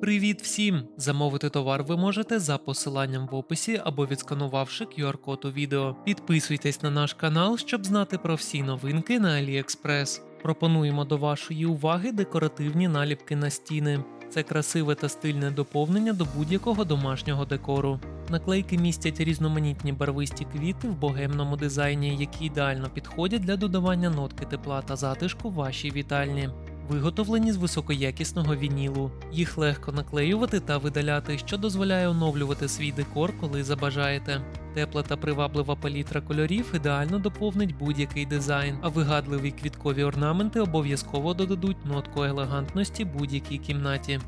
Привіт всім! Замовити товар ви можете за посиланням в описі або відсканувавши QR-код у відео. Підписуйтесь на наш канал, щоб знати про всі новинки на AliExpress. Пропонуємо до вашої уваги декоративні наліпки на стіни. Це красиве та стильне доповнення до будь-якого домашнього декору. Наклейки містять різноманітні барвисті квіти в богемному дизайні, які ідеально підходять для додавання нотки тепла та затишку вашій вітальні. Виготовлені з високоякісного вінілу. Їх легко наклеювати та видаляти, що дозволяє оновлювати свій декор, коли забажаєте. Тепла та приваблива палітра кольорів ідеально доповнить будь-який дизайн, а вигадливі квіткові орнаменти обов'язково додадуть нотку елегантності будь-якій кімнаті.